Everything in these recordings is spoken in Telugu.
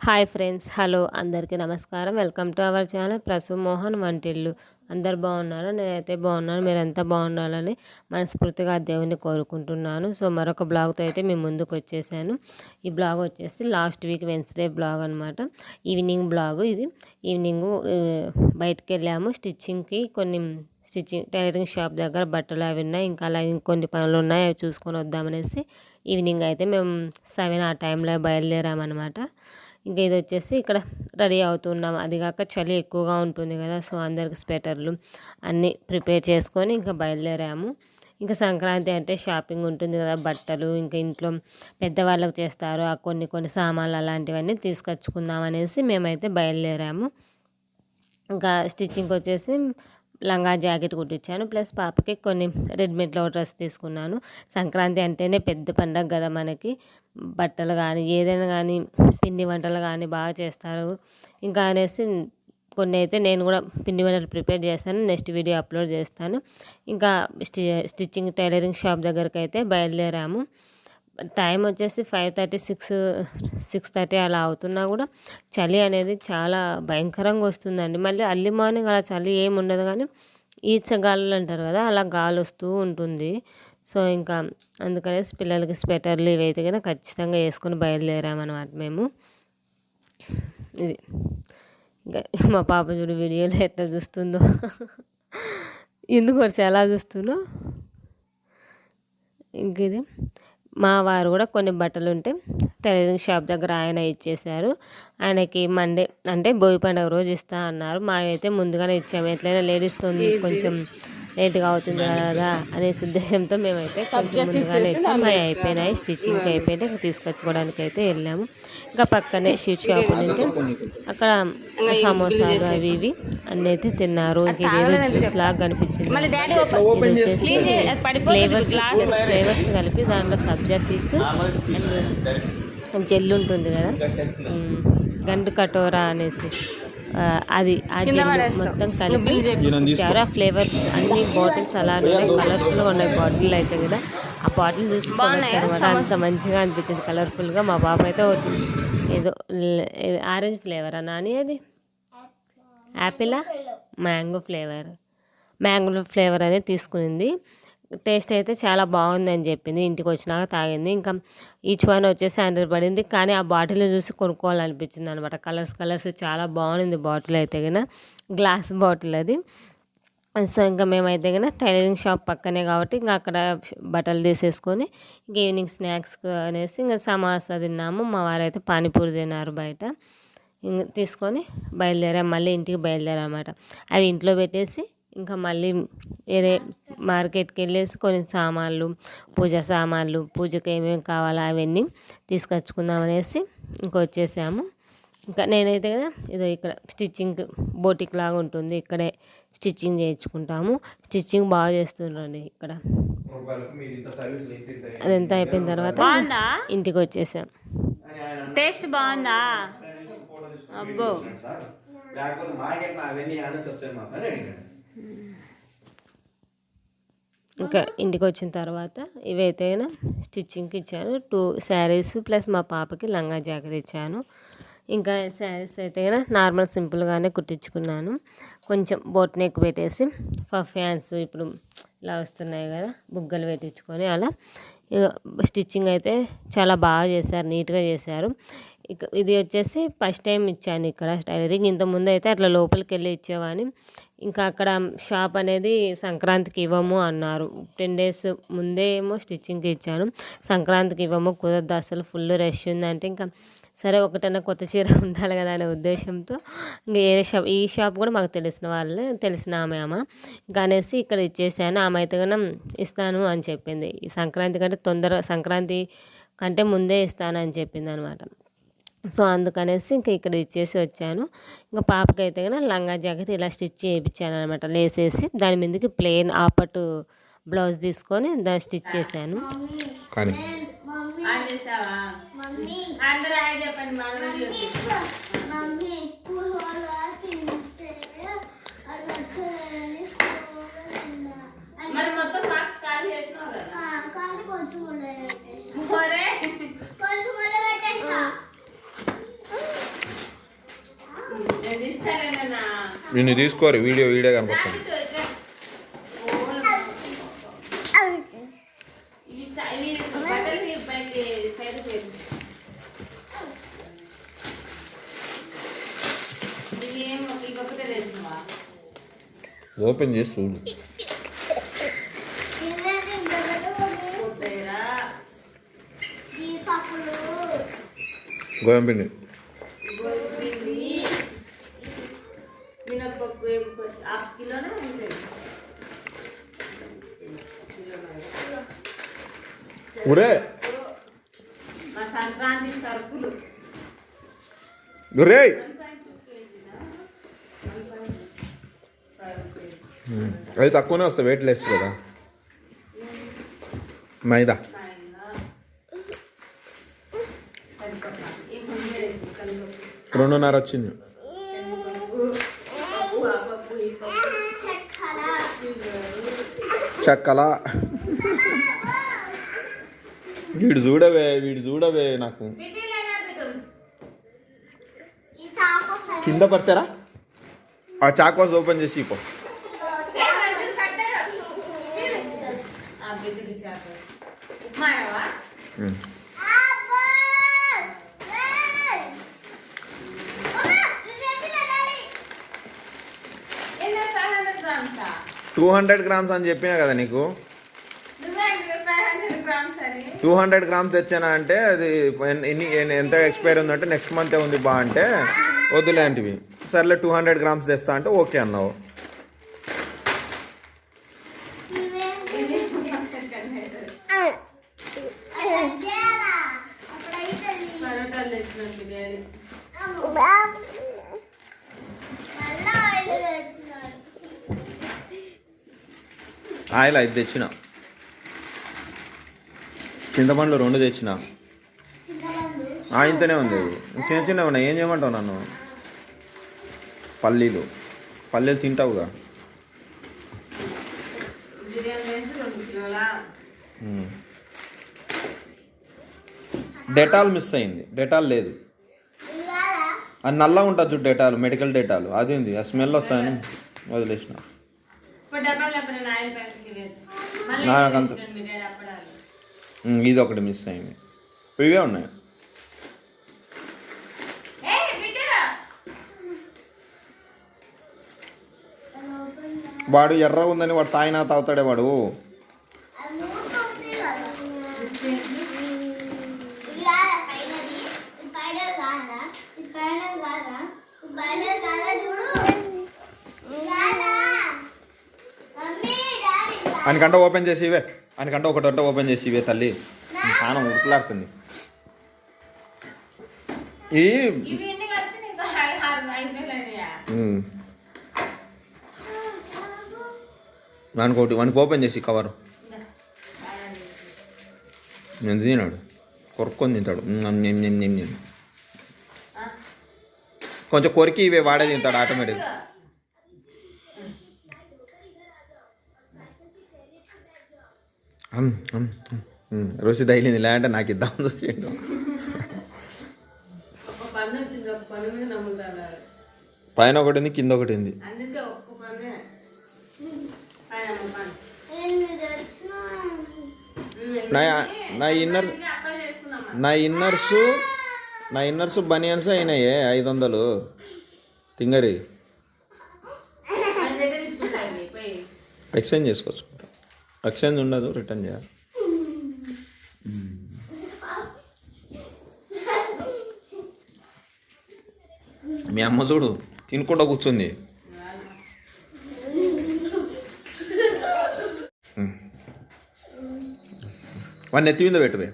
హాయ్ ఫ్రెండ్స్ హలో అందరికీ నమస్కారం. Welcome to our channel Prasu Mohan వంటిల్లు. అందరు బాగున్నారు? నేనైతే బాగున్నాను. మీరంతా బాగుండాలని మనస్ఫూర్తిగా దేవుని కోరుకుంటున్నాను. సో మరొక బ్లాగ్తో అయితే మేము ముందుకు వచ్చేసాను. ఈ బ్లాగ్ వచ్చేసి లాస్ట్ వీక్ వెన్స్డే బ్లాగ్ అనమాట ఈవినింగ్ బ్లాగ్ ఇది. ఈవినింగ్ బయటకు వెళ్ళాము స్టిచ్చింగ్కి కొన్ని స్టిచ్చింగ్ టైలరింగ్ షాప్ దగ్గర బట్టలు అవి ఉన్నాయి. ఇంకా అలా ఇంకొన్ని పనులు ఉన్నాయి. అవి చూసుకొని వద్దామనేసి ఈవినింగ్ అయితే మేము సెవెన్ ఆ టైంలో బయలుదేరామన్నమాట. ఇంకా ఇది వచ్చేసి ఇక్కడ రెడీ అవుతున్నాం. అది కాక చలి ఎక్కువగా ఉంటుంది కదా సో అందరికి స్వెటర్లు అన్నీ ప్రిపేర్ చేసుకొని ఇంకా బయలుదేరాము. ఇంకా సంక్రాంతి అంటే షాపింగ్ ఉంటుంది కదా బట్టలు ఇంకా ఇంట్లో పెద్దవాళ్ళకు చేస్తారు. ఆ కొన్ని కొన్ని సామాన్లు అలాంటివన్నీ తీసుకొచ్చుకుందాం అనేసి మేమైతే బయలుదేరాము. ఇంకా స్టిచ్చింగ్కి వచ్చేసి లంగా జాకెట్ కుట్టించాను. ప్లస్ పాపకి కొన్ని రెడీమేడ్లో డ్రెస్ తీసుకున్నాను. సంక్రాంతి అంటేనే పెద్ద పండగ కదా మనకి. బట్టలు కానీ ఏదైనా కానీ పిండి వంటలు కానీ బాగా చేస్తారు. ఇంకా అనేసి కొన్ని అయితే నేను కూడా పిండి వంటలు ప్రిపేర్ చేస్తాను నెక్స్ట్ వీడియో అప్లోడ్ చేస్తాను. ఇంకా స్టి స్టిచ్చింగ్ టైలరింగ్ షాప్ దగ్గరికి అయితే బయలుదేరాము. టైం వచ్చేసి five thirty six six thirty అలా అవుతున్నా కూడా చలి అనేది చాలా భయంకరంగా వస్తుందండి. మళ్ళీ అర్లీ మార్నింగ్ అలా చలి ఏమి ఉండదు కానీ ఈచగాలు అంటారు కదా అలా గాలి వస్తూ ఉంటుంది. సో ఇంకా అందుకనేసి పిల్లలకి స్వెటర్లు ఇవైతే కనుక ఖచ్చితంగా వేసుకొని బయలుదేరామన్నమాట మేము. ఇది. ఇంకా మా పాప చూడు వీడియోలో ఎట్లా చూస్తుందో. ఎందుకు వచ్చి ఎలా చూస్తుందో? ఇంక ఇది. మా వారు కూడా కొన్ని బట్టలు ఉంటే టైలరింగ్ షాప్ దగ్గర ఆయన ఇచ్చేశారు. ఆయనకి మండే అంటే భోగి పండుగ రోజు ఇస్తా అన్నారు. మా అయితే ముందుగానే ఇచ్చాము. ఎట్లయినా లేడీస్తో కొంచెం లేట్గా అవుతుంది కదా అనే ఉద్దేశంతో మేమైతే కొంచెం ముందుగానే ఇచ్చాము అవి అయిపోయినాయి స్టిచ్చింగ్ అయిపోయితే తీసుకొచ్చుకోవడానికి అయితే వెళ్ళాము. ఇంకా పక్కనే షీట్ షాప్ ఉంటే అక్కడ సమోసాలు అవి ఇవి అన్నీ అయితే తిన్నారు. ఇంక ఇదేదో జ్యూస్ లాగా కనిపించింది. ఫ్లేవర్స్ ఫ్లేవర్స్ కలిపి దాంట్లో సబ్జా సీడ్స్ అండ్ జెల్ ఉంటుంది కదా. గండు కటోరా అనేసి. అది ఆ జెల్ మొత్తం కలిపి చాలా ఫ్లేవర్స్ అన్ని బాటిల్స్ అలా ఉన్నాయి. కలర్ఫుల్గా ఉన్నాయి బాటిల్ అయితే కదా. ఆ బాటిల్ చూసి అనమాట. అంత మంచిగా అనిపించింది కలర్ఫుల్గా మా బాబు అయితే ఒకటి ఏదో ఆరెంజ్ ఫ్లేవర్ నాని అది? యాపిలా మ్యాంగో ఫ్లేవర్ మ్యాంగో ఫ్లేవర్ అనేది తీసుకునింది. టేస్ట్ అయితే చాలా బాగుంది అని చెప్పింది. ఇంటికి వచ్చినాక తాగింది. ఇంకా ఈచ్ వన్ వచ్చేసి హండ్రెడ్ పడింది. కానీ ఆ బాటిల్ చూసి కొనుక్కోవాలనిపించింది అనమాట కలర్స్ కలర్స్ చాలా బాగుంది బాటిల్ అయితే కన్నా గ్లాస్ బాటిల్ అది. సో ఇంకా మేమైతే కన్నా టైలరింగ్ షాప్ పక్కనే కాబట్టి ఇంకా అక్కడ బట్టలు తీసేసుకొని ఇంక ఈవినింగ్ స్నాక్స్ అనేసి ఇంకా సమాసా తిన్నాము. మా వారైతే పానీపూరి తిన్నారు బయట. ఇంక తీసుకొని బయలుదేరాం. మళ్ళీ ఇంటికి బయలుదేరామన్నమాట అవి ఇంట్లో పెట్టేసి ఇంకా మళ్ళీ వేరే మార్కెట్కి వెళ్ళేసి కొన్ని సామాన్లు పూజ సామాన్లు పూజకి ఏమేమి కావాలో అవన్నీ తీసుకొచ్చుకుందాం అనేసి ఇంకా వచ్చేసాము ఇంకా నేనైతే కదా ఇదో ఇక్కడ స్టిచ్చింగ్ బోటిక్ లాగా ఉంటుంది ఇక్కడే స్టిచ్చింగ్ చేయించుకుంటాము. స్టిచ్చింగ్ బాగా చేస్తుండ్రండి ఇక్కడ. అదంతా అయిపోయిన తర్వాత ఇంటికి వచ్చేసాం టేస్ట్ బాగుందా? అబ్బో. లేకపోతే మార్కెట్ అవన్నీ అడిగాడు ఇంకా ఇంటికి వచ్చిన తర్వాత ఇవైతే స్టిచ్చింగ్కి ఇచ్చాను. టూ శారీస్ ప్లస్ మా పాపకి లంగా జాకెట్ ఇచ్చాను. ఇంకా శారీస్ అయితే నార్మల్ సింపుల్గానే కుట్టించుకున్నాను. కొంచెం బోట్ నెక్ పెట్టేసి ఫఫ్ హ్యాండ్స్ ఇప్పుడు ఇలా వస్తున్నాయి కదా బుగ్గలు పెట్టించుకొని అలా. స్టిచ్చింగ్ అయితే చాలా బాగా చేశారు నీట్గా చేశారు. ఇక ఇది వచ్చేసి ఫస్ట్ టైం ఇచ్చాను ఇక్కడ టైలరింగ్. ఇంతకుముందు అయితే అట్లా లోపలికి వెళ్ళి ఇచ్చేవాని ఇంకా అక్కడ షాప్ అనేది సంక్రాంతికి ఇవ్వము అన్నారు. టెన్ డేస్ ముందే ఏమో స్టిచ్చింగ్కి ఇచ్చాను. సంక్రాంతికి ఇవ్వము కుదరదు అసలు ఫుల్ రష్ ఉందంటే ఇంకా సరే ఒకటన్నా కొత్త చీర ఉండాలి కదా అనే ఉద్దేశంతో ఇంకా ఏ షాప్ ఈ షాప్ కూడా మాకు తెలిసిన వాళ్ళే తెలిసిన ఆమె ఆమె ఇంకా అనేసి ఇక్కడ ఇచ్చేసాను. ఆమె అయితే కన్నా ఇస్తాను అని చెప్పింది. ఈ సంక్రాంతి కంటే తొందర సంక్రాంతి కంటే ముందే ఇస్తానని చెప్పింది అనమాట సో అందుకనేసి ఇంకా ఇక్కడ ఇచ్చేసి వచ్చాను ఇంకా పాపకైతే కానీ లంగా జాకెట్ ఇలా స్టిచ్ చేయించాను అనమాట లేసేసి దాని మీదకి ప్లెయిన్ ఆపట్టు బ్లౌజ్ తీసుకొని దాన్ని స్టిచ్ చేశాను కానీ మరి మొత్తం మార్క్స్ ఖాళీ చేసినావు కదా నిన్ను తీసుకోరు వీడియో వీడియో కనిపిస్తుంది. ఇటు, ఇటు. ఇవి స- ఇవి బట్టలు ఇవి పైకి సైడ్ పేరు ఇవి ఏం ఇవి ఒకటే తెచ్చినవా ఓపెన్ చేసి చూడు కొత్తరా గోధుమ పిండి గోధుమ పిండి మినప్పప్పు వేపు హాఫ్ కిలోనే ఉంటుంది ఒరే. ఒరే అది తక్కువనే వస్తాయి వెయిట్ లెస్ కదా. మైదా. రెండున్నర వచ్చింది. చక్కల. వీడు చూడవే వీడు చూడవే నాకు. కింద పడతారా? ఆ చాకోస్ ఓపెన్ చేసి గ్రామ్సా టూ హండ్రెడ్ గ్రామ్స్ అని చెప్పినా కదా నీకు నువ్వే ఫైవ్ హండ్రెడ్ గ్రామ్స్ అని టూ హండ్రెడ్ గ్రామ్స్ తెచ్చానా అంటే అది ఎన్ని ఎంత ఎక్స్పైర్ ఉందంటే నెక్స్ట్ మంతే ఉంది బా అంటే వద్దులేంటివి. సర్లే టూ హండ్రెడ్ గ్రామ్స్ తెస్తా అంటే ఓకే అన్నావు. ఆయిల్ ఐదు తెచ్చిన. చింతపండ్లు రెండు తెచ్చిన? ఆ, ఇంతనే ఉంది. చిన్న చిన్నవి ఉన్నాయి. ఏం చేయమంటావు నన్ను? పల్లీలు. పల్లీలు తింటావుగా. డెటాల్ మిస్ అయింది. డెటాల్ లేదు. అది నల్ల ఉంటుంది చూడు డెటాల్ మెడికల్ డెటాల్. అది ఉంది. ఆ స్మెల్ వస్తాయని వదిలేసిన. ఇప్పుడు డబ్బాలు ఇది ఒకటి మిస్ అయింది. ఇవే ఉన్నాయి. వాడు ఎర్ర ఉందని వాడు తాయినా తాగుతాడే వాడు. ఆయనకంటే ఓపెన్ చేసి ఇవే. ఆయనకంటే ఒకటి అంటే ఓపెన్ చేసి ఇవే తల్లి. ప్రాణం ఉడుకులాడుతుంది ఈ. వానికి ఒకటి వానికి ఓపెన్ చేసి కవర్. ఎంత తిన్నాడు. కొరుక్కొని తింటాడు. కొంచెం కొరికి ఇవే వాడే తింటాడు ఆటోమేటిక్ రుచి తగిలింది లేదంటే నాకు ఇద్దాం చూసిండు. పైన ఒకటి ఉంది కింద ఒకటి ఉంది. నా నా ఇన్నర్ నా ఇన్నర్స్ నా ఇన్నర్స్ బనియన్స్ అయినాయే ఐదు వందలు. తింగరి. ఎక్స్చేంజ్ చేసుకోవచ్చు. ఎక్స్చేంజ్ ఉండదు రిటర్న్ చేయాలి. మీ అమ్మ చూడు తినుకుంటూ కూర్చుంది. వాడిని ఎత్తి మీద పెట్టువే.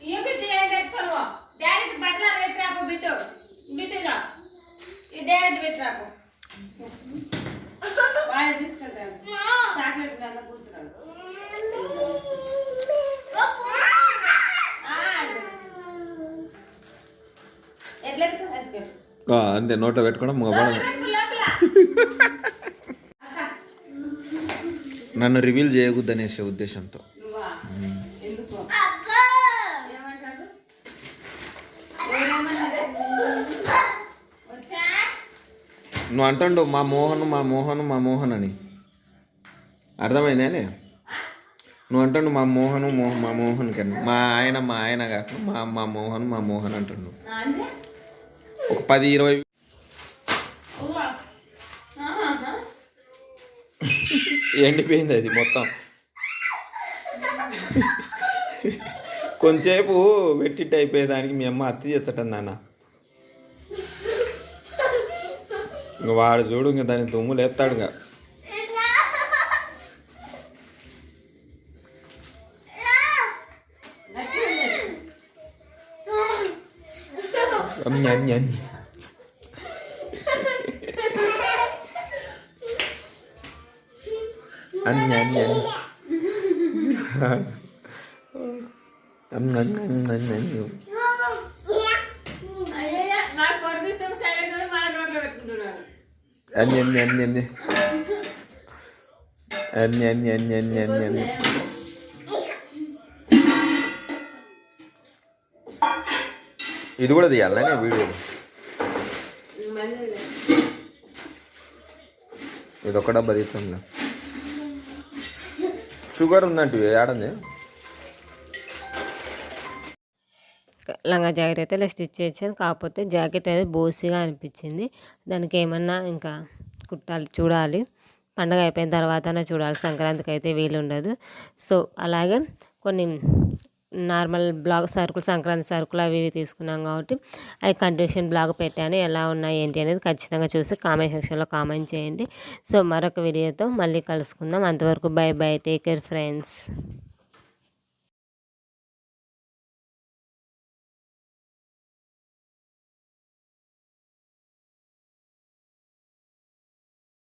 ఏం బిడ్డ ఏం తెచ్చుకోను డాడీ బట్టలు పెట్టరాపు బిట్టు బిట్టుగా ఈ డాడీ పెట్టరాపు వాడే తీసుకెళ్తాను చాక్లెట్ దాంట్లో కూర్చున్నాడు ఎట్లా ఎత్తుకో? ఎత్తుకో. ఆ, అంతే నోట్లో పెట్టుకోవడం నన్ను రివీల్ చేయకూడదనేసే ఉద్దేశంతో. నువ్వు అంటుండు మా మోహన్ మా మోహన్ మా మోహన్ అని అర్థమైందేనే నువ్వు అంటుండు మా మోహన్ మోహన్ మా మోహన్ కన్నా. మా ఆయన మా ఆయన కాక మా మా మోహన్ మా మోహన్ అంటుండు. అంటే? ఒక పది ఇరవై. ఎండిపోయింది అది మొత్తం. కొంచెంసేపు పెట్టిట్టు అయిపోయేదానికి మీ అమ్మ అత్తి చేచ్చటం నాన్న. ఇంక వాడు చూడు ఇంక దాని దుమ్ము లేస్తాడుగా అమ్మి, అమ్మి, అమ్మి. అమ్మి, అమ్మి, అమ్మి. అమ్మి, అమ్మి, అమ్మి, అమ్మి, అమ్మి. అయ్యయ్య, నాకు కొడుకు సైలెంట్గా మన నోట్లో పెట్టుకుంటున్నారు అమ్మి, అమ్మి, అమ్మి, ఇది కూడా తీయాలనే? వీడియో ఇది ఒక డబ్బా తీస్తాంలే షుగర్ ఉందంటే ఏడంది లంగా జాకెట్ అయితే ఇలా స్టిచ్ చేసాను కాకపోతే జాకెట్ అయితే బోసిగా అనిపించింది. దానికి ఏమన్నా ఇంకా కుట్టాలి చూడాలి. పండగ అయిపోయిన తర్వాతనే చూడాలి. సంక్రాంతికి అయితే వీలు ఉండదు సో అలాగే కొన్ని నార్మల్ బ్లాగ్ సరుకులు సంక్రాంతి సరుకులు అవి ఇవి తీసుకున్నాం కాబట్టి అవి కంటిన్యూషన్ బ్లాగ్ పెట్టాను. ఎలా ఉన్నాయి ఏంటి అనేది ఖచ్చితంగా చూసి కామెంట్ సెక్షన్లో కామెంట్ చేయండి. సో మరొక వీడియోతో మళ్ళీ కలుసుకుందాం. అంతవరకు bye bye take care friends.